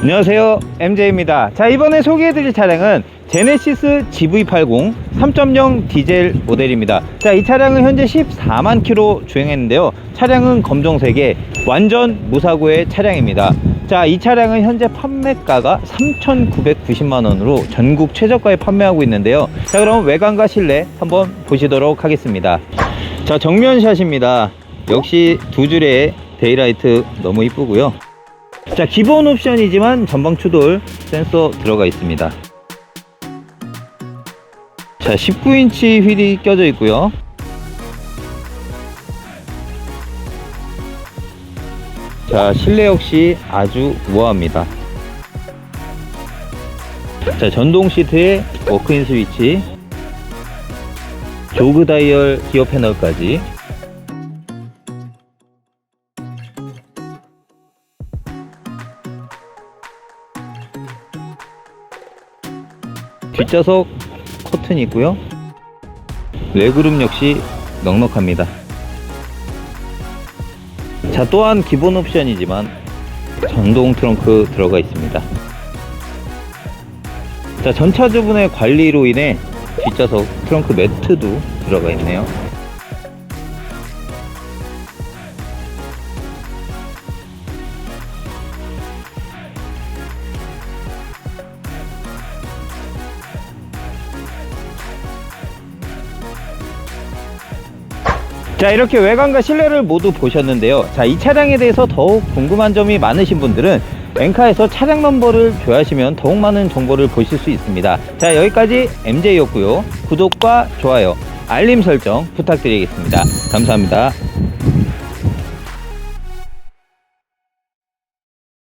안녕하세요. MJ입니다. 자 이번에 소개해드릴 차량은 제네시스 GV80 3.0 디젤 모델입니다. 자 이 차량은 현재 14만 킬로 주행했는데요. 차량은 검정색의 완전 무사고의 차량입니다. 자 이 차량은 현재 판매가가 3,990만원으로 전국 최저가에 판매하고 있는데요. 자 그럼 외관과 실내 한번 보시도록 하겠습니다. 자 정면샷입니다. 역시 두 줄의 데이라이트 너무 이쁘고요 자 기본 옵션이지만 전방 추돌 센서 들어가 있습니다. 자 19인치 휠이 껴져 있고요. 자 실내 역시 아주 우아합니다. 자 전동 시트에 워크인 스위치 조그 다이얼 기어 패널까지 뒷좌석 커튼이 있고요. 레그룸 역시 넉넉합니다. 자, 또한 기본 옵션이지만 전동 트렁크 들어가 있습니다. 자, 전차주분의 관리로 인해 뒷좌석 트렁크 매트도 들어가 있네요. 자 이렇게 외관과 실내를 모두 보셨는데요. 자 이 차량에 대해서 더욱 궁금한 점이 많으신 분들은 엔카에서 차량 넘버를 조회하시면 더욱 많은 정보를 보실 수 있습니다. 자 여기까지 MJ였고요. 구독과 좋아요 알림 설정 부탁드리겠습니다. 감사합니다